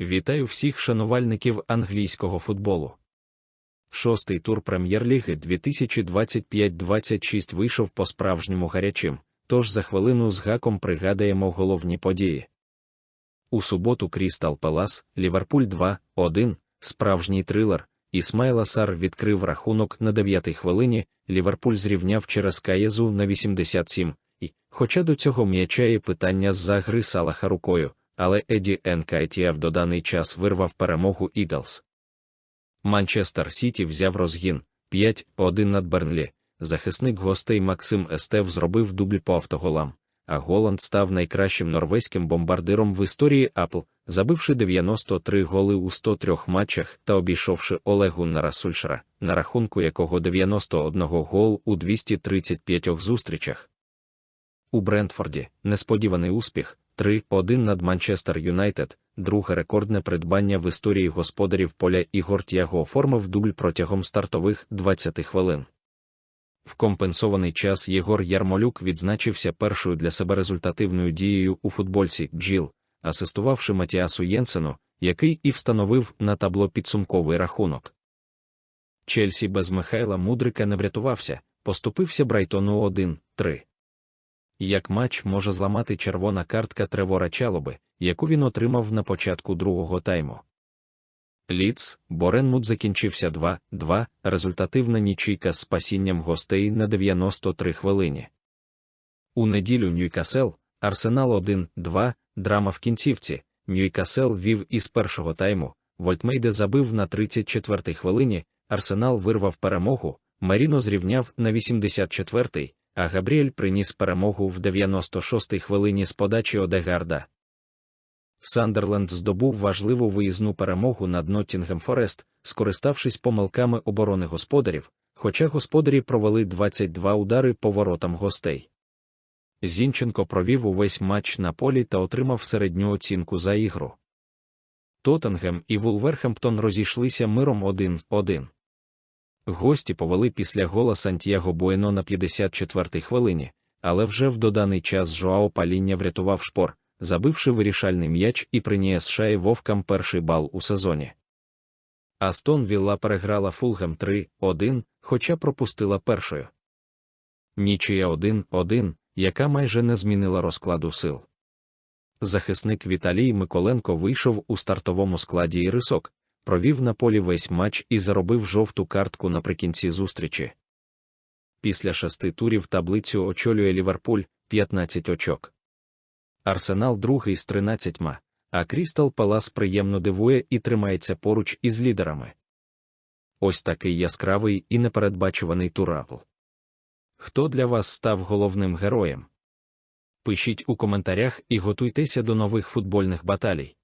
Вітаю всіх шанувальників англійського футболу. Шостий тур прем'єр-ліги 2025-26 вийшов по-справжньому гарячим, тож за хвилину з гаком пригадаємо головні події. У суботу Крістал Палас, Ліверпуль 2-1, справжній трилер, Ісмаїл Асар відкрив рахунок на 9-й хвилині, Ліверпуль зрівняв через Каєзу на 87, і, хоча до цього м'яча є питання з-за гри Салаха рукою, але Еді Енкайтія в доданий час вирвав перемогу Іглс. Манчестер Сіті взяв розгін 5-1 над Бернлі. Захисник гостей Максим Естев зробив дубль по автоголам, а Голланд став найкращим норвезьким бомбардиром в історії Апл, забивши 93 голи у 103 матчах та обійшовши Олегу Нарасульшера, на рахунку якого 91 гол у 235 зустрічах. У Брентфорді несподіваний успіх 3-1 над Манчестер Юнайтед, друге рекордне придбання в історії господарів поля Ігор Тяго оформив дубль протягом стартових 20 хвилин. В компенсований час Єгор Ярмолюк відзначився першою для себе результативною дією у футбольці Джіл, асистувавши Матіасу Єнсену, який і встановив на табло підсумковий рахунок. Чельсі без Михайла Мудрика не врятувався, поступився Брайтону 1-3 як матч може зламати червона картка Тревора Чалоби, яку він отримав на початку другого тайму. Ліц, Боренмут закінчився 2-2, результативна нічийка з спасінням гостей на 93 хвилині. У неділю Ньюкасел, Арсенал 1-2, драма в кінцівці. Ньюкасел вів із першого тайму, Вольтмейде забив на 34-й хвилині, Арсенал вирвав перемогу, Маріно зрівняв на 84-й, а Габріель приніс перемогу в 96-й хвилині з подачі Одегарда. Сандерленд здобув важливу виїзну перемогу над Ноттінгем Форест, скориставшись помилками оборони господарів, хоча господарі провели 22 удари по воротам гостей. Зінченко провів увесь матч на полі та отримав середню оцінку за ігру. Тоттенгем і Вулверхемптон розійшлися миром 1-1. Гості повели після гола Сантьяго Буено на 54-й хвилині, але вже в доданий час Жоао Паління врятував шпор, забивши вирішальний м'яч і приніс шаї вовкам перший бал у сезоні. Астон Вілла переграла Фулгем 3-1, хоча пропустила першою. Нічия 1-1, яка майже не змінила розкладу сил. Захисник Віталій Миколенко вийшов у стартовому складі і рисок, провів на полі весь матч і заробив жовту картку наприкінці зустрічі. Після шести турів таблицю очолює Ліверпуль 15 очок. Арсенал другий з 13, а Крістал Палас приємно дивує і тримається поруч із лідерами. Ось такий яскравий і непередбачуваний турапл. Хто для вас став головним героєм? Пишіть у коментарях і готуйтеся до нових футбольних баталій.